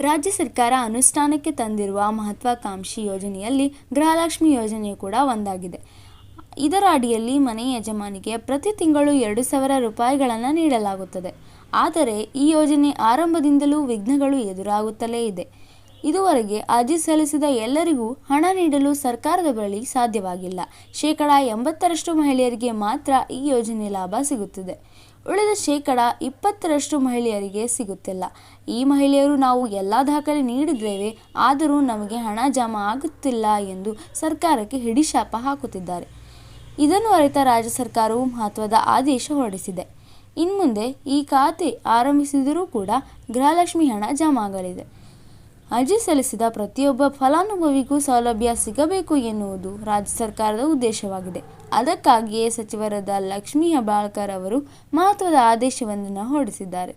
ರಾಜ್ಯ ಸರ್ಕಾರ ಅನುಷ್ಠಾನಕ್ಕೆ ತಂದಿರುವ ಮಹತ್ವಾಕಾಂಕ್ಷಿ ಯೋಜನೆಯಲ್ಲಿ ಗೃಹಲಕ್ಷ್ಮಿ ಯೋಜನೆಯು ಕೂಡ ಒಂದಾಗಿದೆ. ಇದರ ಅಡಿಯಲ್ಲಿ ಮನೆ ಯಜಮಾನಿಗೆ ಪ್ರತಿ ತಿಂಗಳು ಎರಡು ಸಾವಿರ ರೂಪಾಯಿಗಳನ್ನು ನೀಡಲಾಗುತ್ತದೆ. ಆದರೆ ಈ ಯೋಜನೆ ಆರಂಭದಿಂದಲೂ ವಿಘ್ನಗಳು ಎದುರಾಗುತ್ತಲೇ ಇದೆ. ಇದುವರೆಗೆ ಅರ್ಜಿ ಸಲ್ಲಿಸಿದ ಎಲ್ಲರಿಗೂ ಹಣ ನೀಡಲು ಸರ್ಕಾರದ ಬಳಿ ಸಾಧ್ಯವಾಗಿಲ್ಲ. ಶೇಕಡಾ ಎಂಬತ್ತರಷ್ಟು ಮಹಿಳೆಯರಿಗೆ ಮಾತ್ರ ಈ ಯೋಜನೆ ಲಾಭ ಸಿಗುತ್ತಿದೆ. ಉಳಿದ ಶೇಕಡ ಇಪ್ಪತ್ತರಷ್ಟು ಮಹಿಳೆಯರಿಗೆ ಸಿಗುತ್ತಿಲ್ಲ. ಈ ಮಹಿಳೆಯರು ನಾವು ಎಲ್ಲ ದಾಖಲೆ ನೀಡಿದ್ದೇವೆ, ಆದರೂ ನಮಗೆ ಹಣ ಜಮಾ ಆಗುತ್ತಿಲ್ಲ ಎಂದು ಸರ್ಕಾರಕ್ಕೆ ಹಿಡಿಶಾಪ ಹಾಕುತ್ತಿದ್ದಾರೆ. ಇದನ್ನು ಅರಿತ ರಾಜ್ಯ ಸರ್ಕಾರವು ಮಹತ್ವದ ಆದೇಶ ಹೊರಡಿಸಿದೆ. ಇನ್ಮುಂದೆ ಈ ಖಾತೆ ಆರಂಭಿಸಿದರೂ ಕೂಡ ಗೃಹಲಕ್ಷ್ಮಿ ಹಣ ಜಮಾ ಆಗಲಿದೆ. ಅರ್ಜಿ ಸಲ್ಲಿಸಿದ ಪ್ರತಿಯೊಬ್ಬ ಫಲಾನುಭವಿಗೂ ಸೌಲಭ್ಯ ಸಿಗಬೇಕು ಎನ್ನುವುದು ರಾಜ್ಯ ಸರ್ಕಾರದ ಉದ್ದೇಶವಾಗಿದೆ. ಅದಕ್ಕಾಗಿಯೇ ಸಚಿವರಾದ ಲಕ್ಷ್ಮೀ ಹೆಬ್ಬಾಳ್ಕರ್ ಅವರು ಮಹತ್ವದ ಆದೇಶವೊಂದನ್ನು ಹೊರಡಿಸಿದ್ದಾರೆ.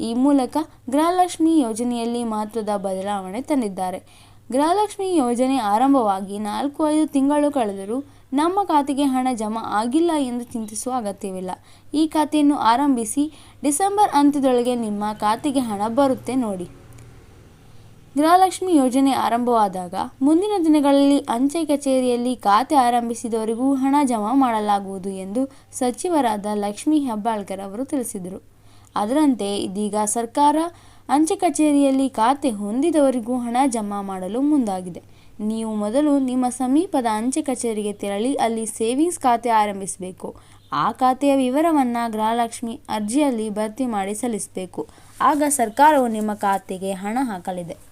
ಈ ಮೂಲಕ ಗೃಹಲಕ್ಷ್ಮಿ ಯೋಜನೆಯಲ್ಲಿ ಮಹತ್ವದ ಬದಲಾವಣೆ ತಂದಿದ್ದಾರೆ. ಗೃಹಲಕ್ಷ್ಮಿ ಯೋಜನೆ ಆರಂಭವಾಗಿ ನಾಲ್ಕು ಐದು ತಿಂಗಳು ಕಳೆದರೂ ನಮ್ಮ ಖಾತೆಗೆ ಹಣ ಜಮಾ ಆಗಿಲ್ಲ ಎಂದು ಚಿಂತಿಸುವ ಅಗತ್ಯವಿಲ್ಲ. ಈ ಖಾತೆಯನ್ನು ಆರಂಭಿಸಿ ಡಿಸೆಂಬರ್ ಅಂತ್ಯದೊಳಗೆ ನಿಮ್ಮ ಖಾತೆಗೆ ಹಣ ಬರುತ್ತೆ ನೋಡಿ. ಗೃಹಲಕ್ಷ್ಮಿ ಯೋಜನೆ ಆರಂಭವಾದಾಗ ಮುಂದಿನ ದಿನಗಳಲ್ಲಿ ಅಂಚೆ ಕಚೇರಿಯಲ್ಲಿ ಖಾತೆ ಆರಂಭಿಸಿದವರಿಗೂ ಹಣ ಜಮಾ ಮಾಡಲಾಗುವುದು ಎಂದು ಸಚಿವರಾದ ಲಕ್ಷ್ಮಿ ಹೆಬ್ಬಾಳ್ಕರ್ ಅವರು ತಿಳಿಸಿದರು. ಅದರಂತೆ ಇದೀಗ ಸರ್ಕಾರ ಅಂಚೆ ಕಚೇರಿಯಲ್ಲಿ ಖಾತೆ ಹೊಂದಿದವರಿಗೂ ಹಣ ಜಮಾ ಮಾಡಲು ಮುಂದಾಗಿದೆ. ನೀವು ಮೊದಲು ನಿಮ್ಮ ಸಮೀಪದ ಅಂಚೆ ಕಚೇರಿಗೆ ತೆರಳಿ ಅಲ್ಲಿ ಸೇವಿಂಗ್ಸ್ ಖಾತೆ ಆರಂಭಿಸಬೇಕು. ಆ ಖಾತೆಯ ವಿವರವನ್ನು ಗೃಹಲಕ್ಷ್ಮಿ ಅರ್ಜಿಯಲ್ಲಿ ಭರ್ತಿ ಮಾಡಿ ಸಲ್ಲಿಸಬೇಕು. ಆಗ ಸರ್ಕಾರವು ನಿಮ್ಮ ಖಾತೆಗೆ ಹಣ ಹಾಕಲಿದೆ.